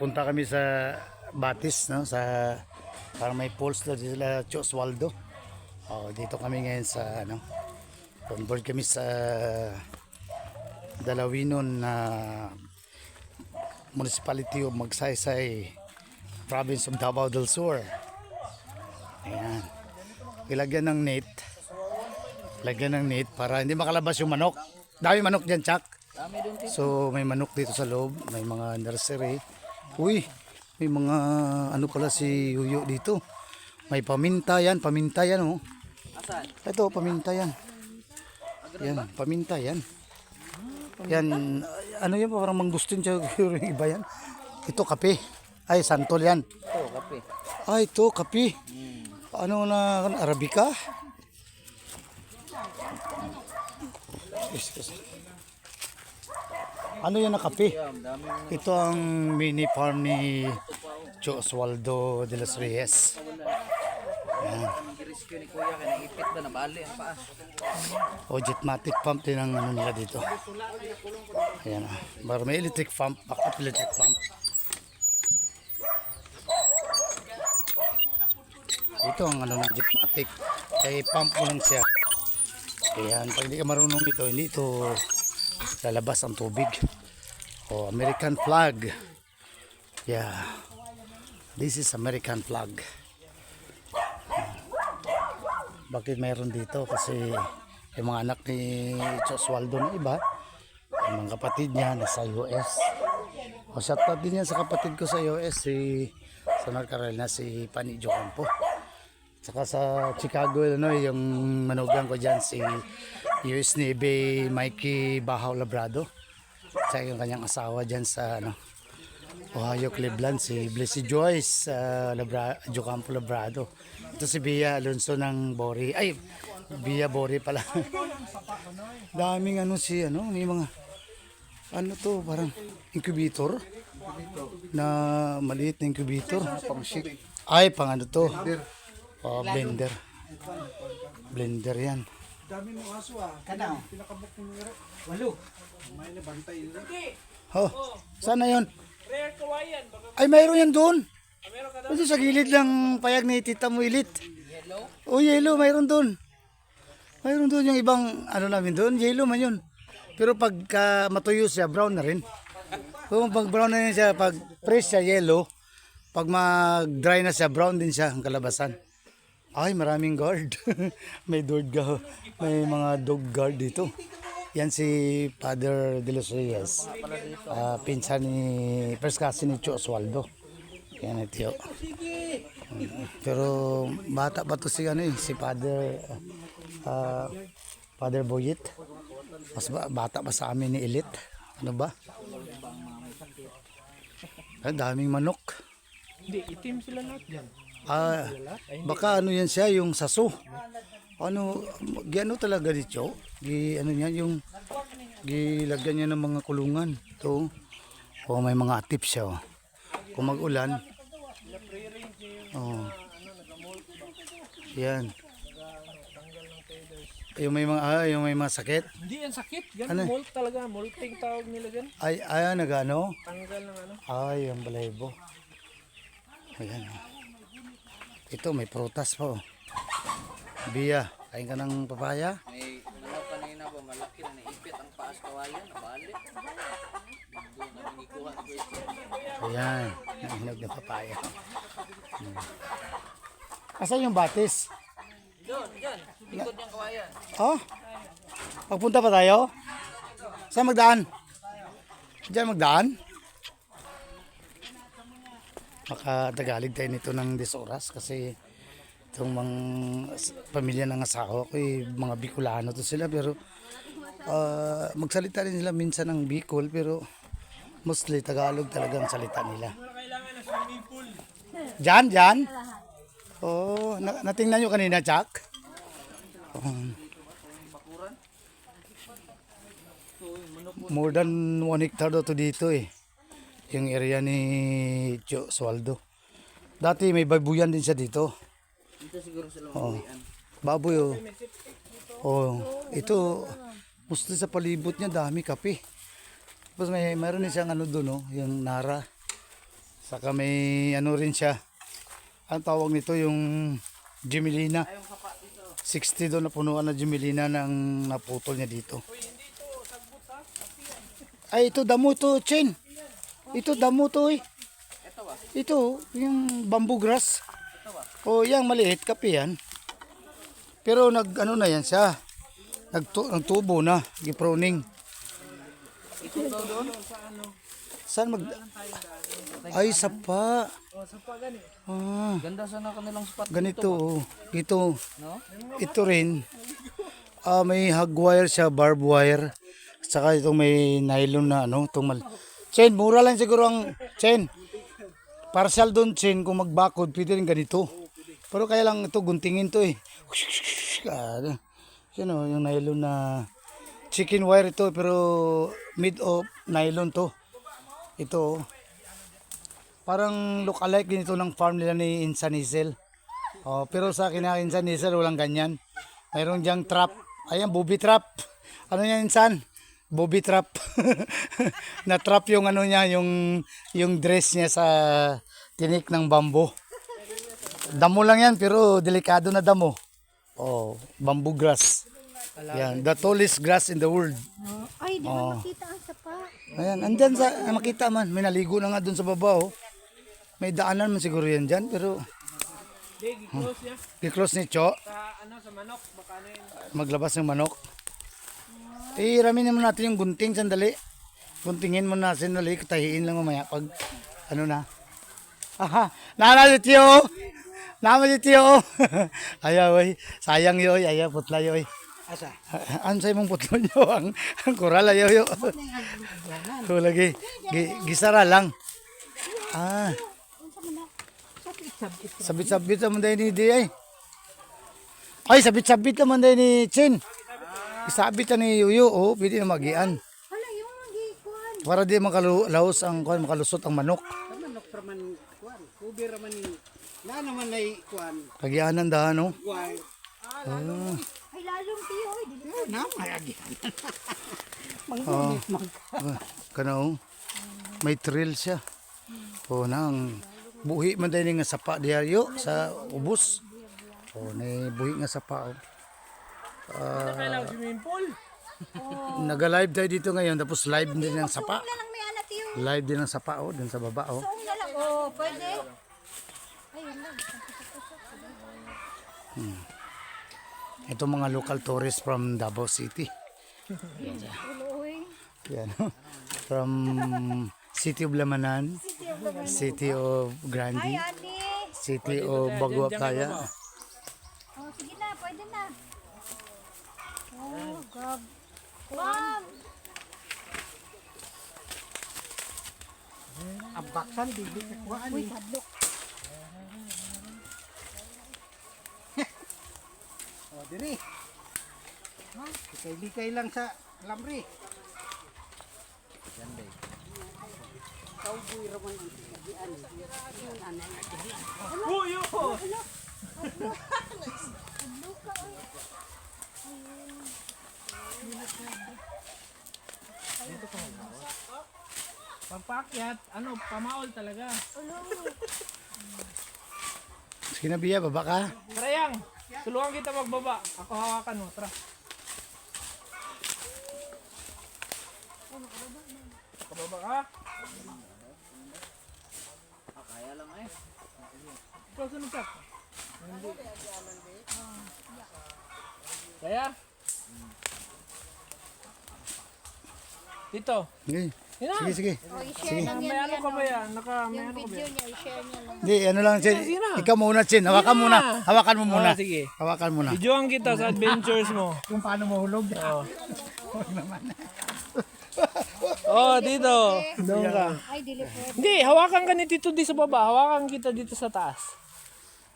punta kami sa Batis, no? Sa parang may pools na sila Oswaldo. Oh, dito kami ngayon sa ano. On board kami sa Dalawinon na Municipality of Magsaysay, Province of Davao del Sur. Ayan. Ilagyan ng net. Lagyan ng net para hindi makalabas yung manok. Dami manok doon tito. So may manok dito sa loob, may mga nursery. Uy, may mga ano pala si Yuyo dito. May paminta yan, paminta yan oh. Asan? Ito, paminta yan. Yan, paminta yan. Yan, ano yan, parang mangustin siya yung iba yan. Ito, kape. Ay, santol yan. Ito, kape. Ay, ito, kape. Ano na, Arabica? Excuse. Ano yan na kape? Ito ang mini farm ni Cho Oswaldo de los Reyes. paa. O jetmatic pump din ang ano nila dito. Ayan. ah. Bar may electric pump, backup electric pump. Ito ang ano ng jetmatic. Kaya pump mo lang siya. Ayan, pag hindi ka marunong ito, hindi ito lalabas ang tubig. O American flag. Yeah. This is American flag. Bakit mayroon dito? Kasi yung mga anak ni Oswaldo na iba, yung mga kapatid niya nasa US. O shoutout din yan sa kapatid ko sa US, si sa North Carolina, si Panijo Campo. Saka sa Chicago, ano, yung manugang ko dyan, si US Navy Mikey Bahaw Labrado. Saka yung kanyang asawa dyan sa ano, Ohio, Cleveland, si Blessy Joyce, uh, Labra, Jocampo Labrado. Ito si Bia Alonso ng Bori. Ay, Bia Bori pala. Daming ano si, ano, may mga, ano to, parang incubator na maliit na incubator. Pang Ay, pang ano to? Oh, blender. Blender yan. Dami ng aso ah. Kana? Pinakabok ng mga Walo. May nabantay yun. Oh, sana yun? Ay, mayroon yan doon. Ito sa gilid lang payag ni Tita mo ilit. Yellow? Oh, yellow, mayroon doon. Mayroon doon yung ibang ano namin doon, yellow man yun. Pero pagka matuyo siya, brown na rin. Kung pag brown na yun siya, pag fresh siya, yellow. Pag mag-dry na siya, brown din siya ang kalabasan. Ay, maraming guard. may dog ga, may mga dog guard dito. Yan si Father De Los Reyes. Ah, pinsan ni first cousin ni Cho Oswaldo. Yan ito. Pero bata pa to si ano eh, si Father ah, Father Boyet. Mas ba, bata pa sa amin ni Elite. Ano ba? Ang daming manok. Hindi, itim sila lahat yan. Ah, baka ano yan siya, yung saso. Ano, giano talaga dito? Gi, ano yan, yung gilagyan niya ng mga kulungan. Ito. O may mga atip siya. Oh. Kung mag-ulan. Oh. Yan. Yung may mga ah, yung may mga sakit. Hindi yan sakit. Yan, Ano? molt talaga. Molting tawag nila dyan. Ay ay nagano? Tanggal ng ano. Ay, ang balaybo. Ayan. oh. Ito, may prutas pa. Oh. Biya, kain ka ng papaya? May ano kanina ba malaki na naipit ang paas kawayan, nabali. Doon na minikuha ni Kuya. Ayan, nahinog na papaya. Hmm. Asan yung batis? Doon, dyan. Likod niyang kawayan. Oh? Pagpunta pa tayo? Saan magdaan? Diyan magdaan? Makatagalig tayo nito ng 10 oras kasi itong mga pamilya ng asawa ko eh, mga Bicolano to sila pero ah, magsalita rin sila minsan ng Bicol pero mostly Tagalog talaga ang salita nila. Diyan, diyan? Oh, na- natingnan nyo kanina, Chuck? Um, more than one hectare daw to dito eh. Yung area ni Cho Swaldo. Dati may babuyan din siya dito. Dito siguro sila Oh. Baboy oh. Oh, ito mostly sa palibot niya dami kape. Tapos may mayroon din siyang ano doon oh, yung nara. Saka may ano rin siya. Ang tawag nito yung Jimelina. 60 doon na punuan na Jimelina ng naputol niya dito. Ay, ito damo to, Chen. Ito damo to eh. Ito ba? Ito, yung bamboo grass. O, yang maliit, kape yan. Pero nag, ano na yan siya. Nagtu nagtubo na, gipruning. Ito daw doon. Saan mag... Ay, sapa. Ah, Ganda sana kanilang spot ganito. oh. Ito, No? ito rin. Ah, may hog wire siya, barb wire. Saka itong may nylon na ano, itong mal... Chen, mura lang siguro ang Chen. Partial doon, Chen, kung magbakod, pwede rin ganito. Pero kaya lang ito, guntingin to eh. Ano, Yan o, yung nylon na chicken wire ito, pero mid of nylon to. Ito, parang look alike din ito ng farm nila ni Insan Hazel. Oh, pero sa akin na Insan Hazel, walang ganyan. Mayroon diyang trap. Ayan, booby trap. Ano yan, Insan? Booby trap. na trap yung ano niya, yung, yung dress niya sa tinik ng bamboo. Damo lang yan, pero delikado na damo. Oh, bamboo grass. Yan, the tallest grass in the world. Ay, di ba makita ang sapa? Ayan, andyan sa, makita man, may naligo na nga dun sa baba, oh. May daanan man siguro yan dyan, pero... Huh. I-close ni Cho. ano, sa manok, baka ano yun. Maglabas ng manok. Eh, ramin naman natin yung gunting, sandali. Guntingin mo na, sandali, tahiin lang mamaya pag, ano na. Aha, nana si Tio! Nama si Tio! ayaw, oy. Sayang yoy, ayaw, putla yoy. Asa? Ano sa imong putlo nyo? Ang, ang kural ayaw yo. So lagi, gi, gisara lang. Ah. Sabit-sabit naman dahil ni Di ay. Ay, sabit-sabit naman dahil ni Chin. Isabit ni Yuyo, oh, pwede na magian. Hala, yung magikuan. Para di makalusos ang kuan, makalusot ang manok. Manok raman kuan. Kubi raman ni na naman ay kuan. Kagianan da no. Kuan. Ay, lalong tiyo. Dili. Na mayagi. Oh. Kana oh. May thrill siya. Oh, nang buhi man dahil nga sapa diaryo sa ubos. Oh, na buhi nga sapa. Oh. Kailang swimming pool. Naga-live tayo dito ngayon tapos live din ng sapa. Live din ng sapa oh, din sa baba oh. Na lang. Oh, pwede. Lang. Ito mga local tourists from Davao City. Yan. From City of Lamanan, City of Grande. City of Bagua. Oh, sige na, pwede na. Oh, gab. Ma'am! Ang baksan di di kuan. Uy, hadlok. O diri. Likay-likay lang sa lamri. Cowboy raman ang kagian. Huyo! Pampakyat, ano, pamaol talaga. Sige na Bia, baba ka. Karayang, tulungan kita magbaba. Ako hawakan mo, tara. Kababa ka? Kaya lang eh. Ikaw sunod ka. Hindi. Kaya? Dito. Sige, Yan. sige. sige. Oh, i-share lang May yan. ano yan, ka ba oh. yan? Naka, may Yung ano ka ba video yan? niya, i-share niya lang. Hindi, ano lang, Chin. sige na. Ikaw muna, Chin. Hawakan Sige muna. na. Hawakan mo muna. Oh, sige. Hawakan muna. Videoan kita sa adventures mo. Kung paano mahulog. Oo. oh, dito. Doon ka. Ay, dili po. Hindi, hawakan ka ni Tito di sa baba. Hawakan kita dito sa taas.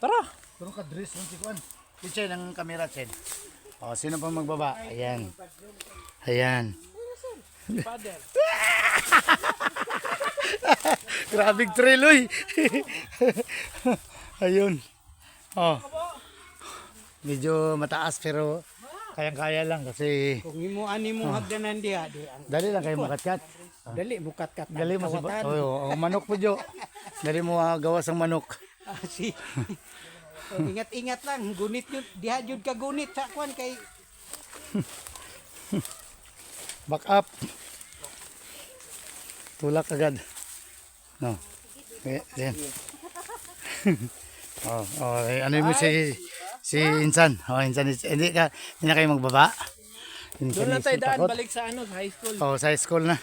Tara. Pero ka-dress mo si Kwan. Si Chen, ang camera, Chen. O, sino pa magbaba? Ayan. Ayan. Father. Grabing trail, uy. Ayun. Oh. Medyo mataas pero kayang-kaya lang kasi Kung imo ani mo hagdanan diha, di ang dali lang kayo makatkat. dali bukat kat. Dali mo si ba? Oh, oh, manok po, Jo. Dali mo ah, gawas ang manok. Ah, si. So, ingat-ingat lang, gunit yun, diha jud ka gunit sa kwan kay Back up. Tulak agad. No. Okay, then. oh, oh, eh, ano mo si si Insan? Oh, Insan, is- hindi ka hindi na kayo magbaba. Insan, Doon lang tayo daan balik sa ano, sa high school. Oh, sa school na.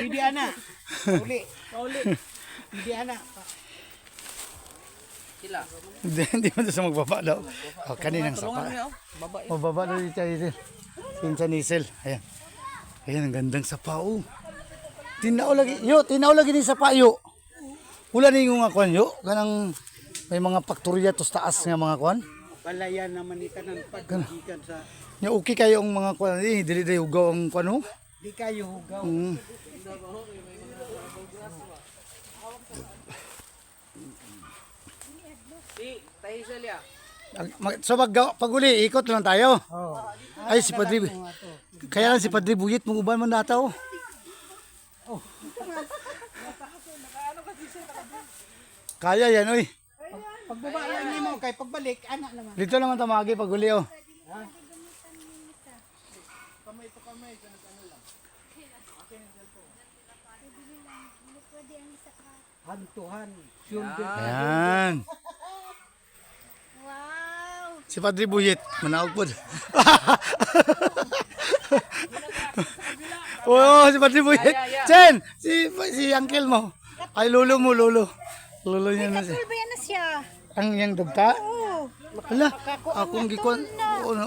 pwede ana. Uli. Pauli. Pwede ana. Sila. Hindi, hindi mo sa magbaba daw. Oh, kaninang sapa. Baba. Oh, baba daw dito, dito. Insan Isel. Ayan. Ayan, ang gandang sapa, oh. Tinaw lagi, yo, tinaw lagi ni sapa, yo. Wala na yung mga kwan, yo. Kanang may mga pakturya tos taas nga mga kwan. Palayan naman ni tanan pagkikan sa Nya okay kayo ang mga kwan, eh, dili dili ugaw ang kwan, oh. di kayo hugaw. Mm. Ang- mag- So pag, pag uli, ikot lang tayo. Oh. Ay, si Padre, kaya lang si Padre Buyit, mo uban man data, oh. Kaya yan, oy. Pagbaba lang nimo kay pagbalik ana naman. Dito naman tamagi pag uli, oh. Hantuhan. Shoulder. Ayan. Si Padre Buyit, manaog po. Oo, si Padre Buyit. Chen, si, si uncle mo. Ay, lolo mo, lolo. Lolo niya na siya. Ba yan na siya? Ang yang dugta? Oo. Hala, akong gikon,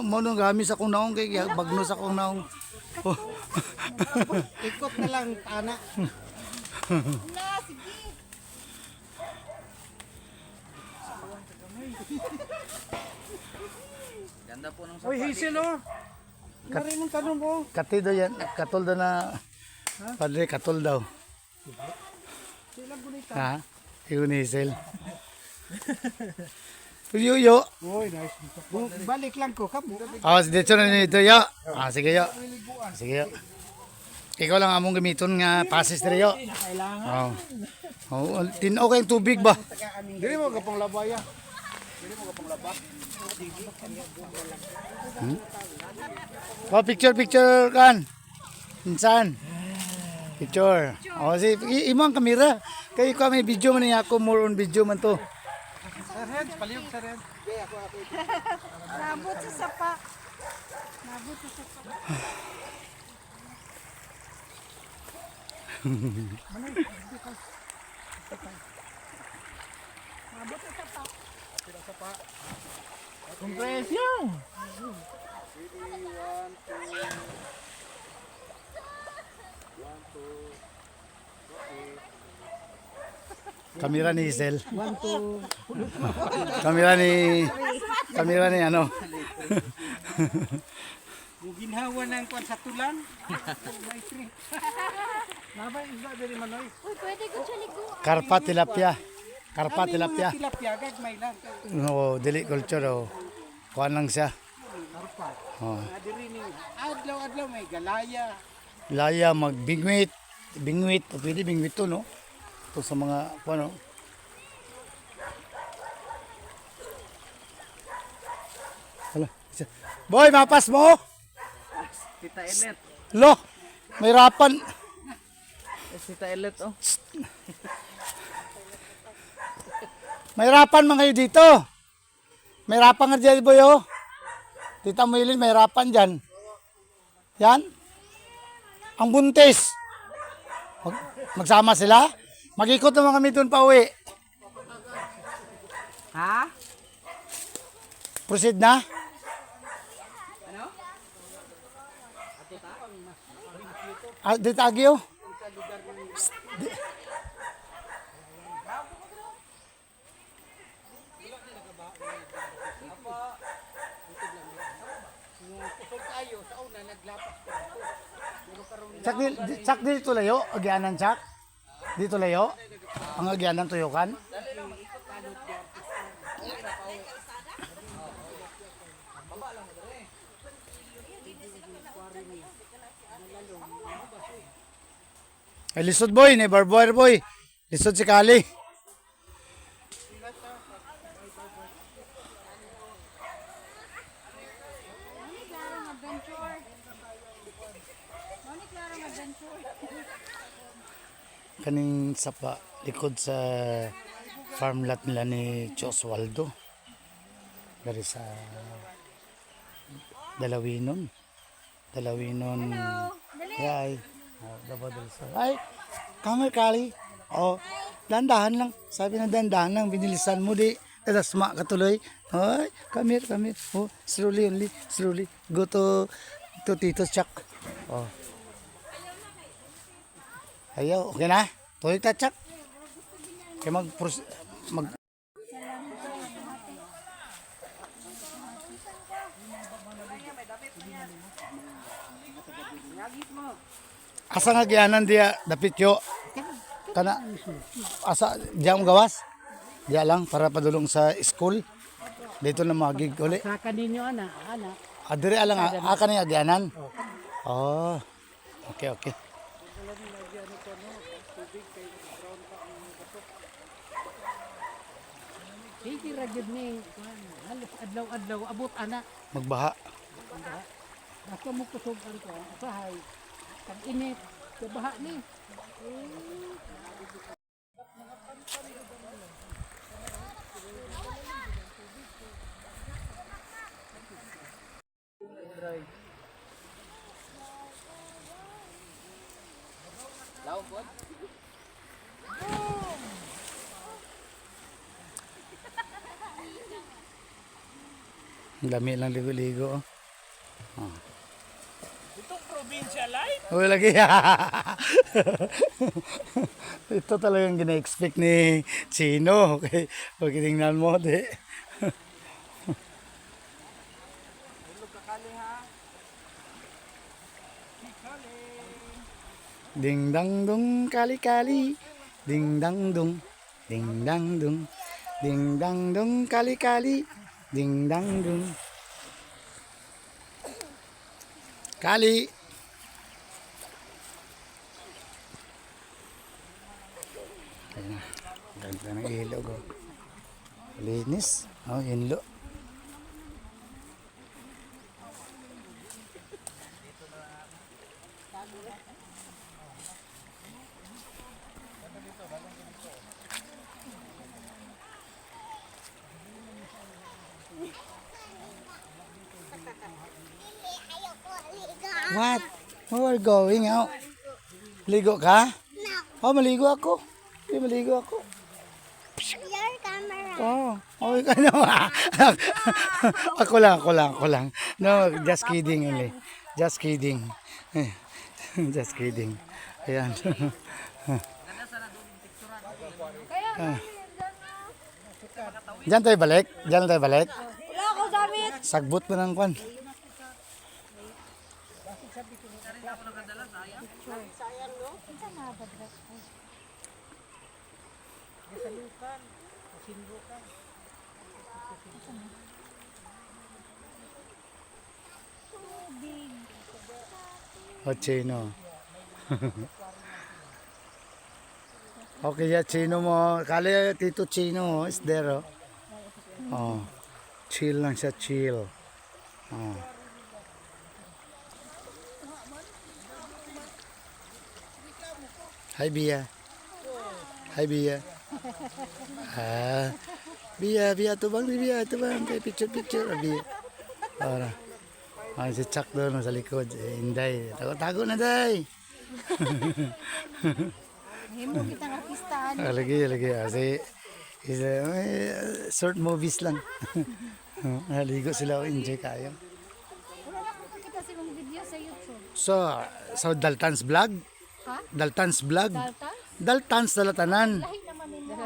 mo nung gamis akong naong kay bagnos akong naong. Oh. Ikot na lang ana. Na, sige. Ganda po ng Oy, sapa. Hazel oh. Kari mong tanong mo. Katido yan, katol daw na, padre, katol daw. Ha? Yun, Hazel. Yuyo. Oy, nice. Balik lang ko kamo. Oh, dito na nito, yo. Ah, sige, yo. Sige, yo. Ikaw lang among gamiton nga pasis diri, yo. Oh. Oh, tinaw kayong tubig ba? Dili mo kapang labaya. Oh, picture, picture kan. Insan. Picture. Oh, si imong kamera. Kay ko may video man niya ako more on video man to. Sarhen, paliyog sarhen. Nabot sa sapa. Nabot sa sapa. Compression! Kamera ni Isel. One, two. Kamera ni Kamera ni ano. Muginhawa ng kwan sa tulang. Nabay isda diri manoy. Uy, pwede ko siya liguan. Karpa tilapia. Karpa tilapia. Tilapia gag may lang. No, dili culture oh. Kuan lang siya. Karpa. Oh. Na diri ni adlaw-adlaw may galaya. Laya magbingwit. Bingwit, pwede bingwit to no. To sa mga ano. Hala. isa- Boy, mapas mo. Tita Elet. Lo. May rapan. Eh, Tita Elet oh. May rapan man kayo dito. May rapan nga dyan, boy, oh. Tita Moilin, may rapan dyan. Yan. Ang buntis. Mag, magsama sila. Mag-ikot naman kami doon pa uwi. Ha? Proceed na. Ah, dito agyo. Sak di, di- sak dito layo, agyanan sak. Dito layo. Ang agyanan tuyokan. Ay lisod boy, ni barboy boy. Lisod si Kali. Kaning sapa likod sa farm lot nila ni Oswaldo. Dari sa Dalawinon. Dalawinon. Ay. Dapat dali sa. Ay, kamer kali. Oh, dandahan lang. Sabi na dandahan lang, binilisan mo di. Tapos ma katuloy. Ay, come here. Oh, slowly only, slowly. Go to, to Tito's Chuck. Oh. Ayaw, okay na? Tuloy ta, Chuck. Kaya mag, mag, Asa nga gianan dia dapit yo? Kana asa diya gawas? Diya lang para padulong sa school. Dito na magig uli. Sa kaninyo, ana, ana. Adire alang ah kani agianan. Oh. Okay, okay. Hindi ra gyud ni kuan, halos adlaw-adlaw abot ana. Magbaha. Basta mo kusugan ko ang usahay. Pag init, kabaha ni. Lao po. Dami lang ligo-ligo. Oh. Itong probinsya life. Uy, lagi. Ito talagang gina-expect ni Chino. Okay, pag tingnan mo, di. Ding dang dung kali kali. Ding dang dung. Ding dang dung. Ding dang dung kali kali. Ding dang dung. Kali. Ayan na. Ganda ng ilog. Oh. Linis. Oh, inlo. What? Where are you going out? Ligo ka? Oh, maligo ako. Hindi, maligo ako. Your camera. Oh, okay ka na. ako lang, ako lang, ako lang. No, just kidding only. Just kidding. just kidding. Ayan. Ah. Diyan tayo balik? Diyan tayo balik? Wala ako damit. Sagbot mo ng kwan. O Chino. okay, ya Chino mo. Kali Tito Chino is there. Oh. oh. Chill lang siya, chill. Oh. Hi, Bia. Hi, Bia. Ah. Bia, Bia, ito bang, Bia, ito bang, picture, picture, ah, Bia. Para. Ah, si Chuck doon sa likod. Eh, Inday. Tago-tago na, Day. Himo kitang artistahan. Ah, lagi, lagi. Ah, si, is, uh, short movies lang. Naligo sila, oh, enjoy kayo. Wala na kita sa mga video sa YouTube. So, so Daltans Vlog? Daltans Vlog? Dalta? Daltans dalatanan.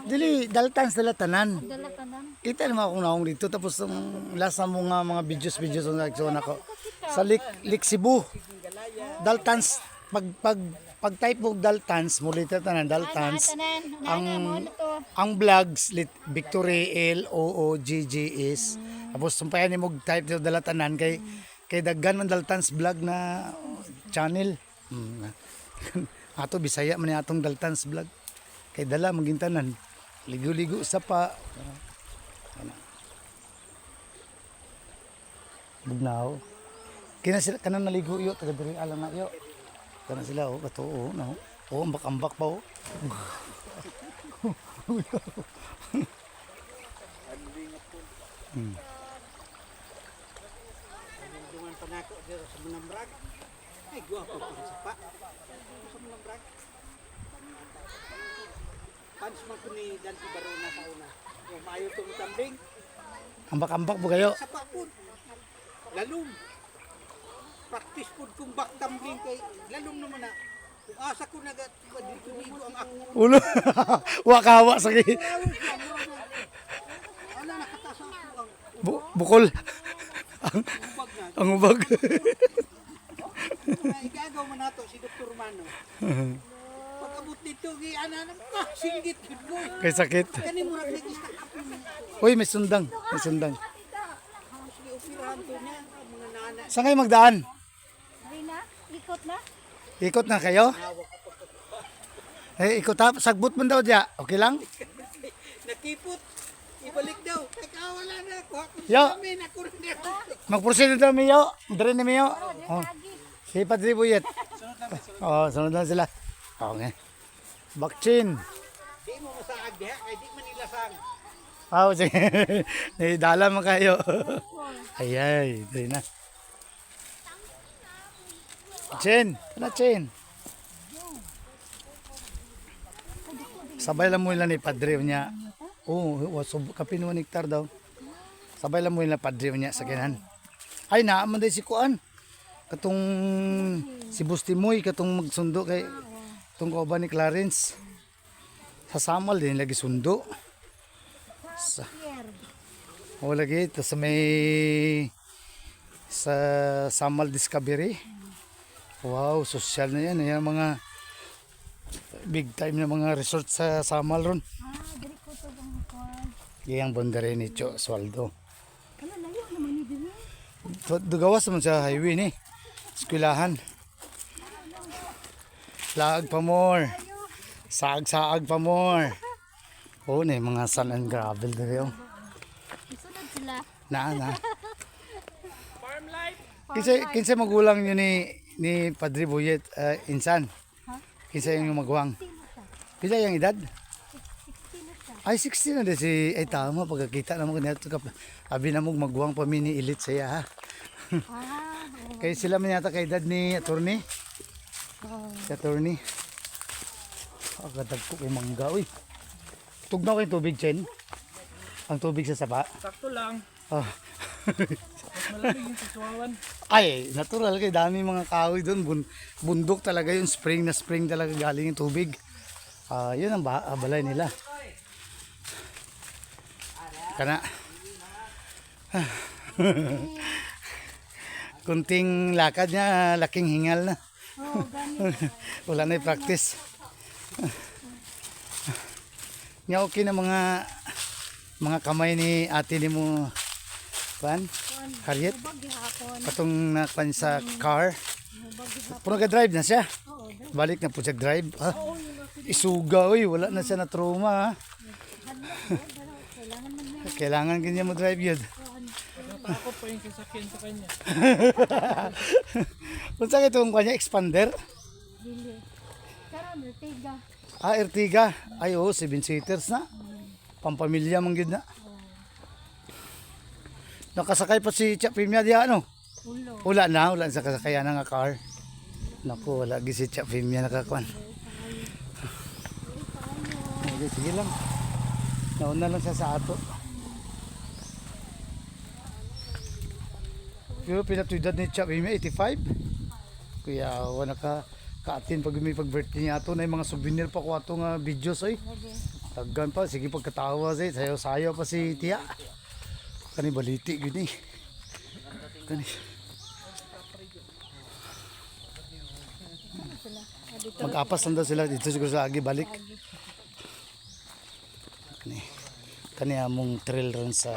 Dili, Daltans dalatanan. Dalatanan. Kita naman ako naong dito tapos ang lasa mo nga mga videos videos ang nagsuon ako sa Lik, Lik Cebu. Daltans pag pag pag type mo Daltans mo lito tanan Daltans. Ang ang vlogs lit Victory L O O G G S. Tapos sumpayan ni mo type dito dalatanan kay kay daggan man Daltans vlog na channel. Hmm. Ato Bisaya man atong Daltans vlog. Kay dala maging tanan. Ligo-ligo sa pa. Bugnaw. Kina sila kanang naligo yo taga diri alang na yo. Kana sila oh kato oh no. Oh oh. Dungan pa sa Manambrag. Ay, guwapo ko sa pa. Pans man ko ni Dante Barona sa una. Yung maayo itong tambling. Ambak-ambak po kayo. Sa pa po. Lalong. Practice po kung back tumbling kay lalong naman na. Kung asa ko nagat, dito dito ang ako. Ulo. Wakawa sa ki- Ano nakataas ako ang bu- bukol. ubag na. Ang ubag. Igagaw mo nato si Dr. Mano. Pag abot dito, giana na, ah, singgit yun mo. Kay sakit. Kani mo ako mo. Uy, may sundang. May sundang. Saan kayo magdaan? Na, ikot na. Ikot na kayo? Eh, ikot ha. Sagbot mo daw dya. Okay lang? Nakipot. Ibalik daw. Teka, wala na. Ako Yo. sa amin. Ako rin ako. Magproceed na daw, Miyo. Dire ni Miyo. Oh. Si Padre Buyet. Oh, sunod na sila. Okay. Bakchin. Di mo masaag diha. Kaya di man nila sang. Oh, sige. Dala mo kayo. ay, ay. Dire na. Chin. Tala, Chin. Sabay lang mo nila ni Padre niya. Oo, oh, sub, kapinuan hektar daw. Sabay lang mo nila Padre niya sa kinan. Ay, naaman day si Kuan. Katong si Bustimoy, katong magsundo kay itong kauban ni Clarence. Sa Samal din lagi sundo. Sa, o lagi, ito sa may sa Samal Discovery. Wow, social na yan. Yan mga big time na mga resort sa Samal ron. Kwan. Yang bondare ni Cho Swaldo. Kala layo naman ni diri. So, Dugawas naman sa highway ni. Eskwelahan. Laag pa more. Saag-saag pa more. Oo na yung mga sand and gravel na. Isunod sila. Na, na. Farm life. Kinsa, kinsa magulang nyo ni, ni Padre Buyet, uh, insan? Kinsa yung maguwang? Pila yung edad? 16 na siya. Ay, 16 na din si... Ay, tama. Pagkakita naman kanina. Abi na mo maguwang pa mini elite siya, ha? Ah, Kaya sila man yata kay edad ni attorney. Si attorney. Agadag ko kay mangga, uy. Tugnaw kay tubig, Chen. Ang tubig sa sapa. Sakto lang. Ah. Malamig yung saswawan. Ay, natural kay dami mga kahoy doon. Bun- bundok talaga yung spring na spring talaga galing yung tubig. Ah, yun ang ba- ah, balay nila. Kana. Kunting lakad niya, laking hingal na. oh. Wala na yung practice. Nga okay na mga mga kamay ni ate ni mo Kwan? Harriet? Katong nakwan sa car. Ubag gihapon. Puro drive na siya. Balik na po siya drive. Ah, isuga, uy. Wala na siya na trauma. ah. Kailangan ganyan mo drive yun. Takot pa yung sasakyan sa kanya. Kung saan itong kanya, expander? Dili. Karon Ortega. Ah, Ertiga. Ay, oo, seven seaters na. Pampamilya man gid na. Nakasakay pa si Chapimya diya, ano? Ulo. Wala na, wala sa kasakayan nga car. Naku, wala gi si Chapimya nakakuan. Sige lang. Nauna lang siya sa ato. Pero pinatuydan ni Chapimya, 85. Kaya wala ka kaatin pag may pag-birthday niya ato na mga souvenir pa ko ato nga videos oy. Taggan pa, sige pagkatawa say, sayo-sayo pa si Tia. Kani baliti gini. Kani. Mag-apas lang daw sila dito siguro sa agi balik. Kani. Kani among trail run sa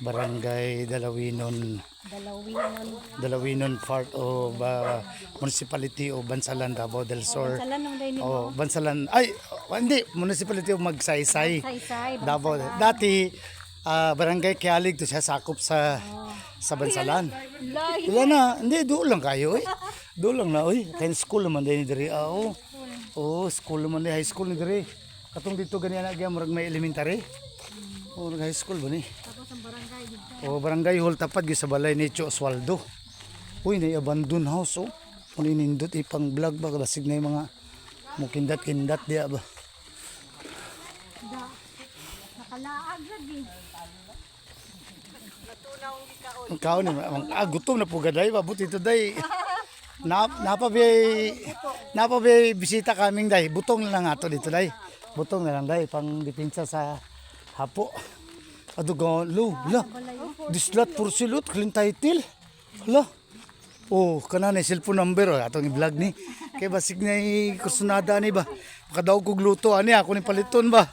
Barangay Dalawinon Dalawinan. Dalawinon part o ba, municipality o Bansalan, Davao del Sur. Sala nung day ni Oh, Bansalan. Ay, oh, hindi, municipality o Magsaysay. Saysay. Davao. Dati ah, barangay Kialig to siya sakop sa sa Bansalan. Wala na, hindi doon lang kayo eh. Doon lang na oy. Kaya school naman din diri. Ah, oh. Oh, school naman din, high school ni diri. Katong dito ganyan na gyud murag may elementary. Oh, high school ba ni? Tapos ang barangay dito. O barangay hall tapat gyud sa balay ni Cho Oswaldo. Uy, na abandon house oh. Kung inindot ipang vlog ba basig na yung mga mukindat-kindat diya ba. Da. Nakalaag lagi. Ang kaon ni ah, gutom na po gaday ba buti to day. Na napabay napabay bisita kaming day. Butong na lang ato dito day. Butong na lang day pang depensa sa hapo. Adugo lu la. Dislat por silot clean title. Hala. Oh, kana ni cellphone number oh, atong i-vlog ni. Kay basig na i- kursunada ni ba. Makadaw kog luto ani ako ni paliton ba.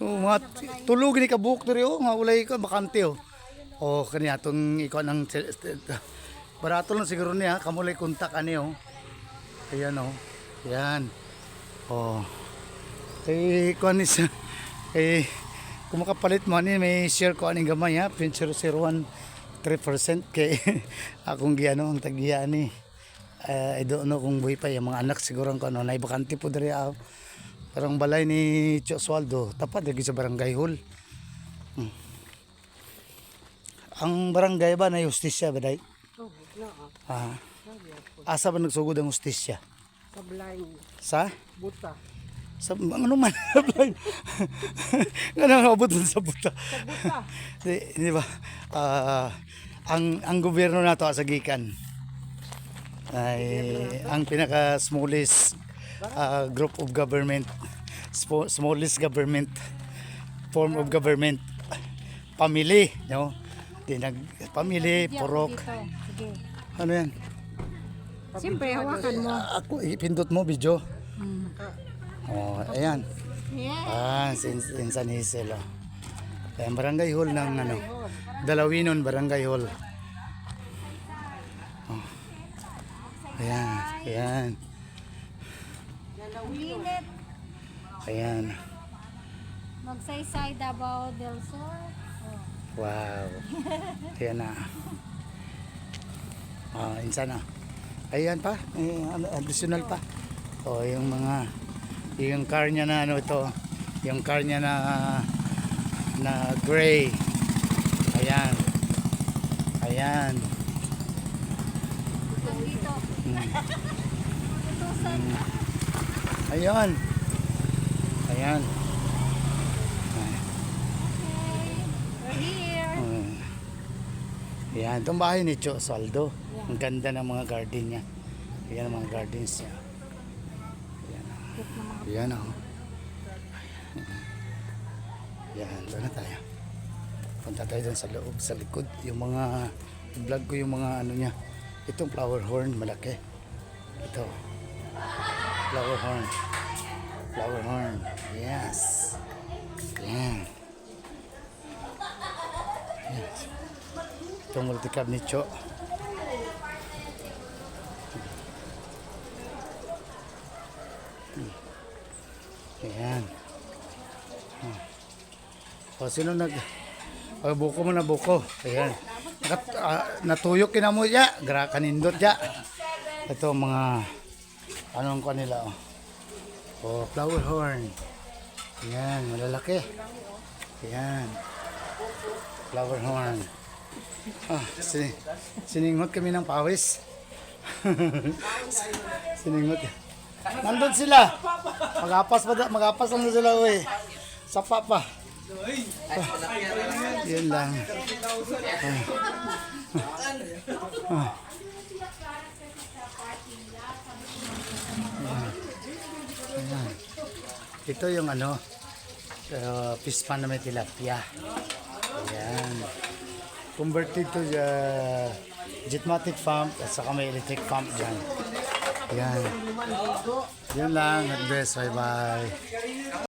Oh, mga tulog ni kabuok diri oh, nga walay ka bakante oh. Oh, kani atong ikaw ng barato lang siguro niya, kamulay kontak ani oh. Ayan oh. Ayan. Oh. Kay kuan ni kay kung makapalit mo ani may share ko ani gamay ha, 0.001 3% kay akong giano ang tagiya ni. Eh, I don't know kung buhay pa yung mga anak siguro ang ano, naibakante po diri ah. Parang balay ni Choswaldo, tapat lagi sa barangay hall. Hmm. Ang barangay ba na justisya ba day? Ah. Asa ba nagsugod ang justisya? Sa blind, Sa? buta. Sa ano man. Ano ang abot dun sa buta? di, di ba? Ah, ang ang gobyerno nato sa gikan. Ay ang pinaka smallest ah, group of government smallest government form of government family no? Di nag family purok. ano yan? Siyempre, hawakan mo. ako ipindot mo video oh ayan. Ah, sin, sin San Hazel. Oh. Ayan, barangay hall ng ano, Dalawinon Barangay Hall. Oh. Ayan, ayan, Ulinet. ayan. Magsaysay Davao del Sur. Oh. Wow. Ayan na. Ah, insan na. Ayan pa, eh, ano, additional pa. O, yung mga, yung car niya na ano ito, yung car niya na, na gray. Ayan. Ayan. Hmm. Utusan. Ayan. Ayan. Okay. We're here. Mm. Ayan, itong bahay ni Cho Saldo. Ang ganda ng mga garden niya. Ayan ang mga gardens niya. Ayan. Ayan oh. Ayan, doon na tayo. Punta tayo doon sa loob, sa likod. Yung mga, vlog ko yung mga ano niya. Itong flower horn, malaki. Ito. Flower horn. Flower horn. Yes. Ayan. Itong multicab ni Cho. Ayan. Hmm. O, sino nag... O, buko mo na buko. Ayan. Nakat, ah, natuyok kina mo ya. Gra kanindot ya. Ito mga... Anong kanila oh. O, flower horn. Ayan, malalaki. Ayan. Flower horn. Ah, sin siningot kami ng pawis. siningot. Nandun sila. Magapas pa magapas lang sila uy. Sapa pa. Yun lang. Ito yung ano, uh, fish pan na may tilapia. Ayan. Converted to the Jetmatic pump at saka may electric pump dyan. Yan. Yan lang. God. Bye-bye.